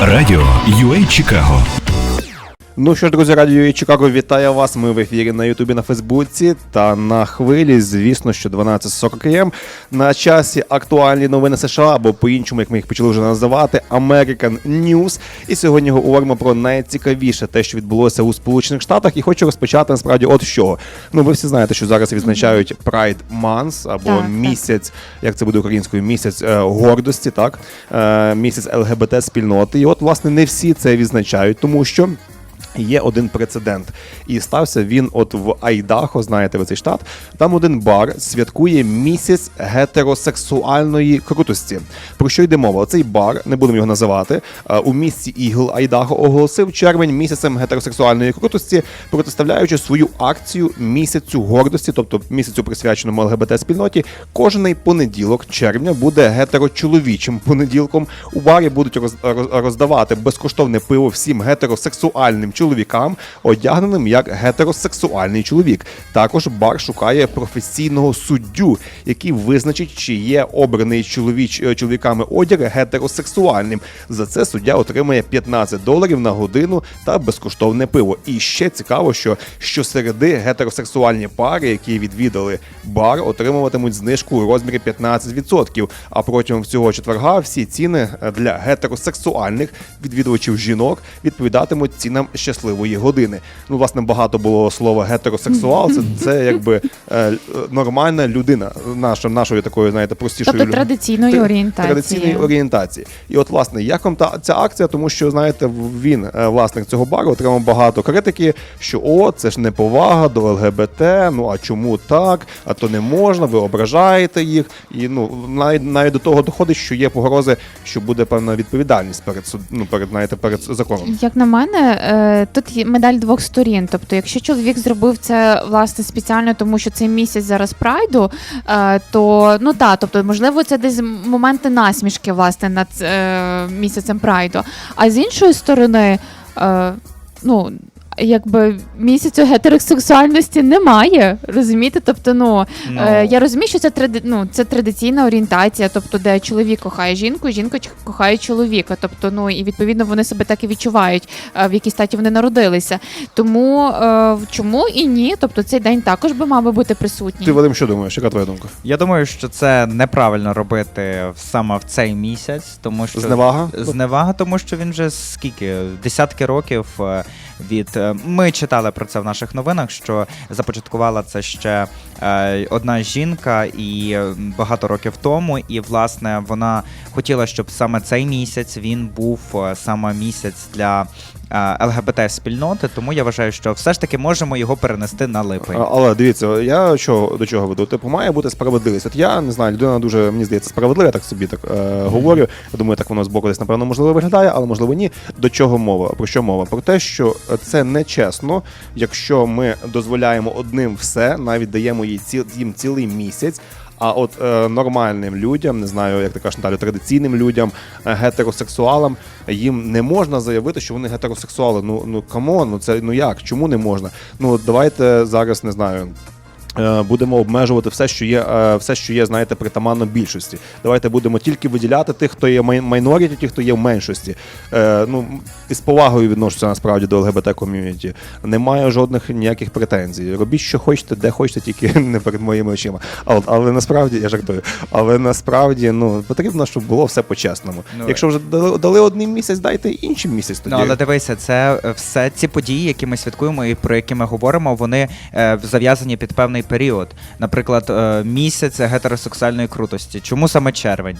Радіо UA Чикаго. Ну що ж, друзі, радіо і Чикаго вітає вас. Ми в ефірі на Ютубі на Фейсбуці та на хвилі. Звісно, що 12.40 м. На часі актуальні новини США або по-іншому, як ми їх почали вже називати, American News. І сьогодні говоримо про найцікавіше те, що відбулося у Сполучених Штатах. І хочу розпочати насправді от чого. Ну, ви всі знаєте, що зараз відзначають Pride Month або Так, так. місяць, як це буде українською, місяць е, гордості, так е, місяць ЛГБТ спільноти. І от, власне, не всі це відзначають, тому що. Є один прецедент, і стався він от в Айдахо, знаєте ви цей штат. Там один бар святкує місяць гетеросексуальної крутості. Про що йде мова? Цей бар, не будемо його називати, е, у місті Ігл Айдахо оголосив червень місяцем гетеросексуальної крутості, протиставляючи свою акцію місяцю гордості, тобто місяцю присвяченому ЛГБТ спільноті. Кожний понеділок червня буде гетерочоловічим понеділком. У барі будуть роз- роз- роздавати безкоштовне пиво всім гетеросексуальним чоловікам, одягненим як гетеросексуальний чоловік. Також бар шукає професійного суддю, який визначить, чи є обраний чоловіч е, чоловіками одяг гетеросексуальним. За це суддя отримає 15 доларів на годину та безкоштовне пиво. І ще цікаво, що щосереди гетеросексуальні пари, які відвідали бар, отримуватимуть знижку у розмірі 15%. А протягом цього четверга всі ціни для гетеросексуальних відвідувачів жінок відповідатимуть цінам щасливої години. Ну, власне, багато було слова гетеросексуал. Це, це якби е, нормальна людина наша, нашої такої, знаєте, простішої Тобто традиційної орієнтації. Традиційної орієнтації. І от, власне, як вам та ця акція, тому що знаєте, він, е, власник цього бару, отримав багато критики, що о, це ж неповага до ЛГБТ. Ну а чому так? А то не можна, ви ображаєте їх. І ну навіть навіть до того доходить, що є погрози, що буде певна відповідальність перед суд, ну, перед знаєте, перед законом. Як на мене, е, тут медаль двох сторін. Тобто, якщо чоловік зробив це власне спеціально, тому що цей місяць зараз прайду, е, то ну так, тобто, можливо, це десь моменти насмішки власне над е, місяцем прайду. А з іншої сторони, е, ну. Якби місяцю гетеросексуальності немає, розумієте? Тобто, ну, Ну. е, я розумію, що це тради, ну, це традиційна орієнтація, тобто, де чоловік кохає жінку, жінка кохає чоловіка. Тобто, ну і відповідно вони себе так і відчувають, е, в якій статі вони народилися. Тому е, чому і ні? Тобто цей день також би мав би бути присутній. Ти Вадим, що думаєш? Яка твоя думка? Я думаю, що це неправильно робити саме в цей місяць, тому що Зневага? зневага, тому що він вже скільки десятки років е, від е, ми читали про це в наших новинах, що започаткувала це ще е, одна жінка і багато років тому. І власне вона хотіла, щоб саме цей місяць він був е, саме місяць для е, ЛГБТ спільноти. Тому я вважаю, що все ж таки можемо його перенести на липень. А- Але дивіться, я чого до чого веду? Типу, має бути справедливість. От я не знаю, людина дуже мені здається справедлива, я так собі так е, говорю. Я думаю, так воно з боку десь напевно можливо виглядає, але можливо ні. До чого мова? Про що мова? Про те, що це нечесно, якщо ми дозволяємо одним все, навіть даємо їй ці, їм цілий місяць. А от е, нормальним людям, не знаю, як ти кажеш, Наталю, традиційним людям, е, гетеросексуалам, їм не можна заявити, що вони гетеросексуали. Ну ну камон, ну це ну як? Чому не можна? Ну давайте зараз не знаю. Е, Будемо обмежувати все, що є, е, все, що є, знаєте, притаманно більшості. Давайте будемо тільки виділяти тих, хто є майноріті, тих, хто є в меншості. Е, ну і з повагою відношуся насправді до ЛГБТ ком'юніті. Немає жодних ніяких претензій. Робіть, що хочете, де хочете, тільки не перед моїми очима. Але, але насправді я жартую. Але насправді ну потрібно, щоб було все по-чесному. Ну, Якщо вже дали, дали один місяць, дайте інший місяць. Тоді Ну, але дивися, це все ці події, які ми святкуємо і про які ми говоримо, вони е, зав'язані під певний період. Наприклад, е, місяць гетеросексуальної крутості. Чому саме червень?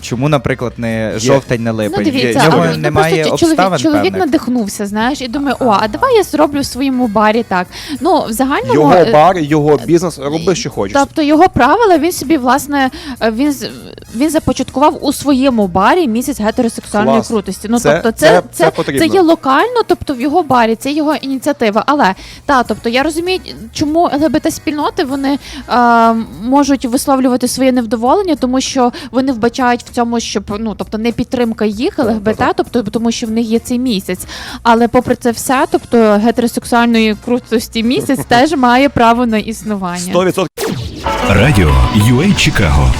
Чому, наприклад, не жовтень, не липень? Ну, дивіться, нього але, ну, немає просто обставин чоловік, чоловік певних. надихнувся, знаєш, і думає, о, а давай я зроблю в своєму барі так. Ну, в загальному його е, бар, його бізнес, роби, що хочеш. Тобто його правила він собі власне е, він з- він започаткував у своєму барі місяць гетеросексуальної Клас. крутості. Ну Це- тобто, це- це, це це, потрібно. це є локально, тобто в його барі, це його ініціатива. Але та, тобто я розумію, чому ЛГБТ спільноти вони е, можуть висловлювати своє невдоволення, тому що вони вбачають в цьому, щоб ну тобто не підтримка їх ЛГБТ, так, тобто тому, що в них є цей місяць. Але попри це все, тобто гетеросексуальної крутості місяць теж має право на існування. 100% Радіо UA Чикаго.